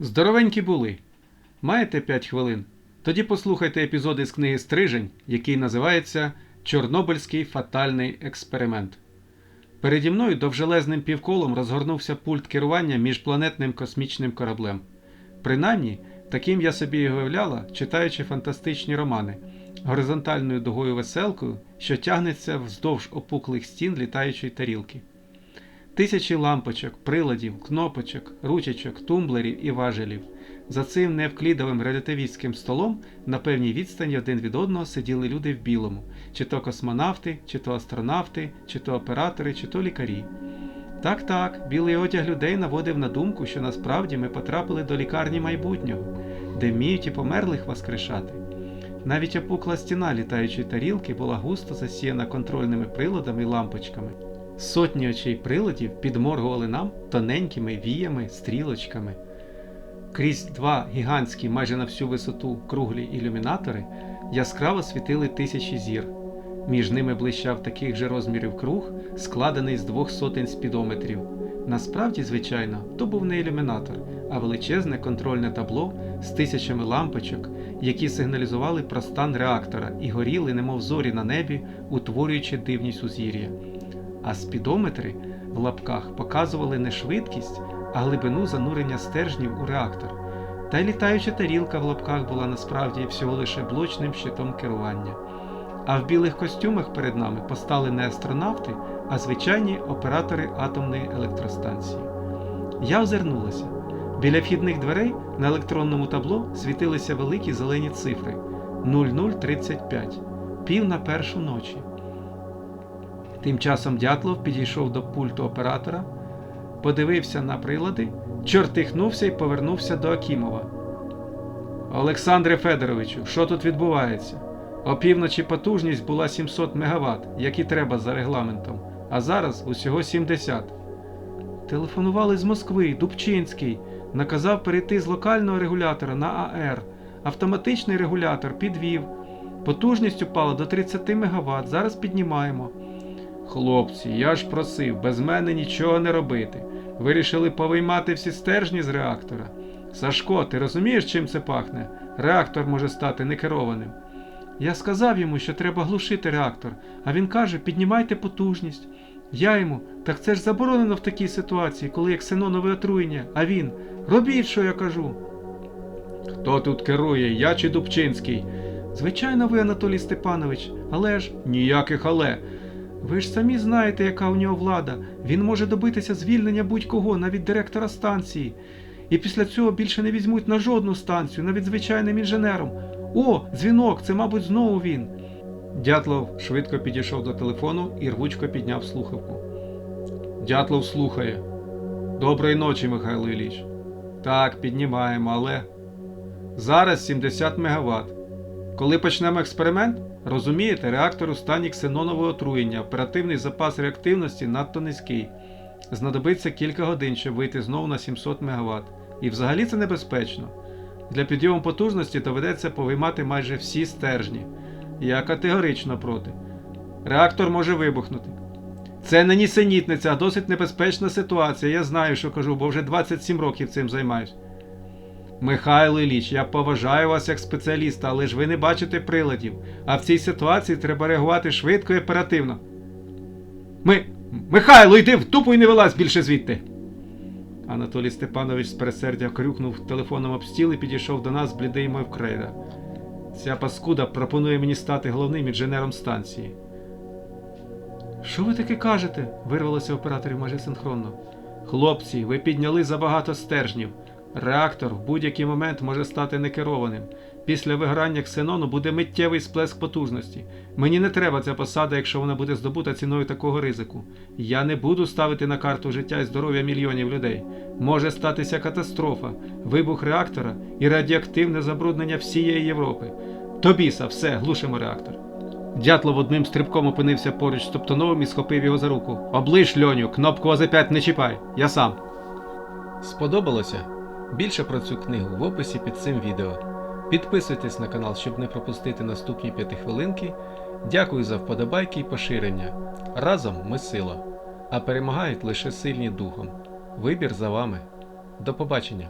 Здоровенькі були. Маєте 5 хвилин? Тоді послухайте епізод із книги Стрижень, який називається Чорнобильський фатальний експеримент. Переді мною довжелезним півколом розгорнувся пульт керування міжпланетним космічним кораблем. Принаймні, таким я собі його уявляла, читаючи фантастичні романи, горизонтальною дугою веселкою, що тягнеться вздовж опуклих стін літаючої тарілки. Тисячі лампочок, приладів, кнопочок, ручечок, тумблерів і важелів. За цим невклідовим релятивістським столом на певній відстані один від одного сиділи люди в білому, чи то космонавти, чи то астронавти, чи то оператори, чи то лікарі. Так, так, білий одяг людей наводив на думку, що насправді ми потрапили до лікарні майбутнього, де вміють і померлих воскрешати. Навіть опукла стіна літаючої тарілки була густо засіяна контрольними приладами і лампочками. Сотні очей приладів підморгували нам тоненькими віями, стрілочками. Крізь два гігантські майже на всю висоту круглі ілюмінатори яскраво світили тисячі зір. Між ними блищав таких же розмірів круг, складений з двох сотень спідометрів. Насправді, звичайно, то був не ілюмінатор, а величезне контрольне табло з тисячами лампочок, які сигналізували про стан реактора і горіли, немов зорі на небі, утворюючи дивні сузір'я. А спідометри в лапках показували не швидкість, а глибину занурення стержнів у реактор. Та й літаюча тарілка в лапках була насправді всього лише блочним щитом керування. А в білих костюмах перед нами постали не астронавти, а звичайні оператори атомної електростанції. Я озирнулася. Біля вхідних дверей на електронному табло світилися великі зелені цифри 0035, пів на першу ночі. Тим часом Дятлов підійшов до пульту оператора, подивився на прилади, чортихнувся і повернувся до Акімова. Олександре Федоровичу, що тут відбувається? Опівночі потужність була 700 МВт, як і треба за регламентом, а зараз усього 70. Телефонували з Москви, Дубчинський, наказав перейти з локального регулятора на АР. Автоматичний регулятор підвів. Потужність упала до 30 МВт, зараз піднімаємо. Хлопці, я ж просив, без мене нічого не робити. Вирішили повиймати всі стержні з реактора. Сашко, ти розумієш, чим це пахне? Реактор може стати некерованим. Я сказав йому, що треба глушити реактор, а він каже, піднімайте потужність. Я йому, так це ж заборонено в такій ситуації, коли є ксенонове отруєння, а він робіть, що я кажу. Хто тут керує, я чи Дубчинський? Звичайно, ви, Анатолій Степанович, але ж ніяких але. Ви ж самі знаєте, яка у нього влада. Він може добитися звільнення будь-кого, навіть директора станції. І після цього більше не візьмуть на жодну станцію, навіть звичайним інженером. О, дзвінок, це, мабуть, знову він. Дятлов швидко підійшов до телефону і рвучко підняв слухавку. Дятлов слухає. Доброї ночі, Михайло Ілліч. Так, піднімаємо, але. Зараз 70 МВт. Коли почнемо експеримент, розумієте, реактор у стані ксенонового отруєння, оперативний запас реактивності надто низький. Знадобиться кілька годин, щоб вийти знову на 700 МВт. І взагалі це небезпечно. Для підйому потужності доведеться повиймати майже всі стержні. Я категорично проти. Реактор може вибухнути. Це не нісенітниця, а досить небезпечна ситуація. Я знаю, що кажу, бо вже 27 років цим займаюсь. Михайло Ілліч, я поважаю вас як спеціаліста, але ж ви не бачите приладів. А в цій ситуації треба реагувати швидко і оперативно. Ми. Михайло, йди в тупу і не вилазь більше звідти. Анатолій Степанович з пересердя крюкнув телефоном об стіл і підійшов до нас, блідий мов крейда. Ця паскуда пропонує мені стати головним інженером станції. Що ви таке кажете? вирвалося операторів майже синхронно. Хлопці, ви підняли забагато стержнів. Реактор в будь-який момент може стати некерованим. Після виграння ксенону буде миттєвий сплеск потужності. Мені не треба ця посада, якщо вона буде здобута ціною такого ризику. Я не буду ставити на карту життя і здоров'я мільйонів людей. Може статися катастрофа, вибух реактора і радіоактивне забруднення всієї Європи. Тобіса, все, глушимо реактор. Дятлов одним стрибком опинився поруч з Топтуновим і схопив його за руку. Оближ, льоню, кнопку ОЗ5 не чіпай, я сам. Сподобалося? Більше про цю книгу в описі під цим відео. Підписуйтесь на канал, щоб не пропустити наступні п'ятихвилинки. Дякую за вподобайки і поширення. Разом ми сила, а перемагають лише сильні духом. Вибір за вами. До побачення!